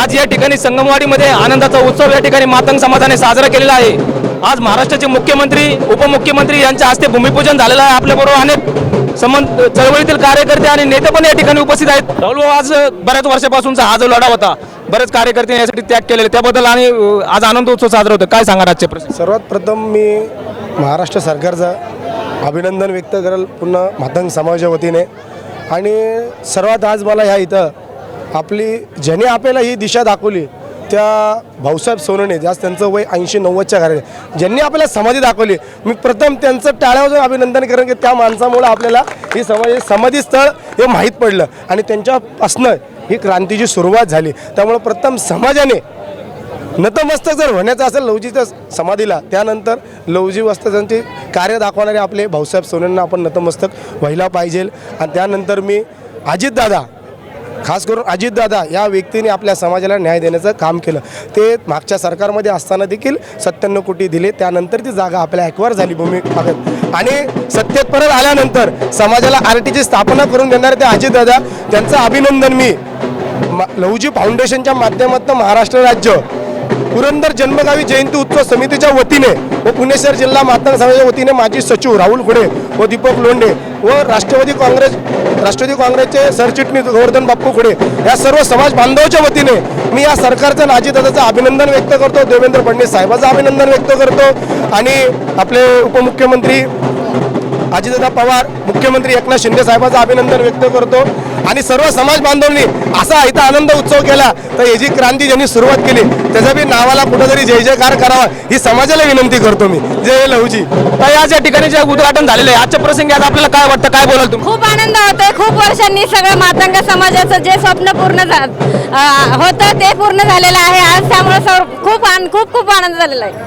आज या ठिकाणी संगमवाडीमध्ये आनंदाचा उत्सव या ठिकाणी मातंग समाजाने साजरा केलेला आहे. आज महाराष्ट्राचे मुख्यमंत्री उपमुख्यमंत्री यांच्या हस्ते भूमिपूजन झालेलं आहे आपल्याबरोबर अनेक संबंध चळवळीतील कार्यकर्ते आणि नेते पण या ठिकाणी उपस्थित आहेत. राहुल आज बऱ्याच वर्षापासूनचा हा जो लढा होता बरेच कार्यकर्ते यासाठी त्याग केलेले त्याबद्दल आणि आज आनंद उत्सव साजरा होतो काय सांगा आजचे प्रश्न? सर्वात प्रथम मी महाराष्ट्र सरकारचं अभिनंदन व्यक्त करेल पुन्हा मातंग समाजाच्या वतीने. आणि सर्वात आज मला ह्या इथं आपली ज्याने आपल्याला ही दिशा दाखवली त्या भाऊसाहेब सोनने ज्यास त्यांचं वय ऐंशी नव्वदच्या घरात ज्यांनी आपल्याला समाधी दाखवली. मी प्रथम त्यांचं टाळ्यावर अभिनंदन करेन की त्या माणसामुळं आपल्याला ही समाधी समाधी स्थळ हे माहीत पडलं. आणि त्यांच्यापासनं ही क्रांतीची सुरुवात झाली. त्यामुळं प्रथम समाजाने नतमस्तक जर होण्याचं असेल लवजीच्या समाधीला त्यानंतर लवजी वस्तांचे कार्य दाखवणारे आपले भाऊसाहेब सोनेंना आपण नतमस्तक व्हायला पाहिजे. आणि त्यानंतर मी अजितदादा खास करून अजितदादा या व्यक्तीने आपल्या समाजाला न्याय देण्याचं काम केलं. ते मागच्या सरकारमध्ये असताना देखील सत्त्याण्णव कोटी दिले. त्यानंतर ती जागा आपल्या ॲक्वार झाली भूमी भागात आणि सत्तेत परत आल्यानंतर समाजाला आर टीची स्थापना करून देणारे ते अजितदादा त्यांचं अभिनंदन मी लहुजी फाउंडेशनच्या माध्यमातून महाराष्ट्र राज्य पुरंदर जन्मगावी जयंती उत्सव समितीच्या वतीने व पुणे शहर जिल्हा मातंग समाजाच्या वतीने माजी सचिव राहुल फुडे व दीपक लोंढे व राष्ट्रवादी काँग्रेस राष्ट्रवादी काँग्रेसचे सरचिटणीस गोवर्धन बाप्पू खुडे या सर्व समाज बांधवाच्या वतीने मी या सरकारचं आणि अभिनंदन व्यक्त करतो देवेंद्र फडणवीस साहेबाचं अभिनंदन व्यक्त करतो आणि आपले उपमुख्यमंत्री अजितदादा पवार मुख्यमंत्री एकनाथ शिंदे साहेबांचं अभिनंदन व्यक्त करतो. आणि सर्व समाज बांधवांनी असा इथं आनंद उत्सव केला तर ही जी क्रांती ज्यांनी सुरुवात केली त्याच्या बी नावाला कुठंतरी जय जयकार करावा ही समाजाला विनंती करतो मी. जय लहुजी. ताई, आज या ठिकाणी जे उद्घाटन झालेलं आहे आजच्या प्रसंगी आज आपल्याला काय वाटतं काय बोलाल तुम्ही? खूप आनंद होतोय. खूप वर्षांनी सगळं मातंग समाजाचं जे स्वप्न पूर्ण होतं ते पूर्ण झालेलं आहे. आज त्यामुळे खूप खूप खूप आनंद झालेला आहे.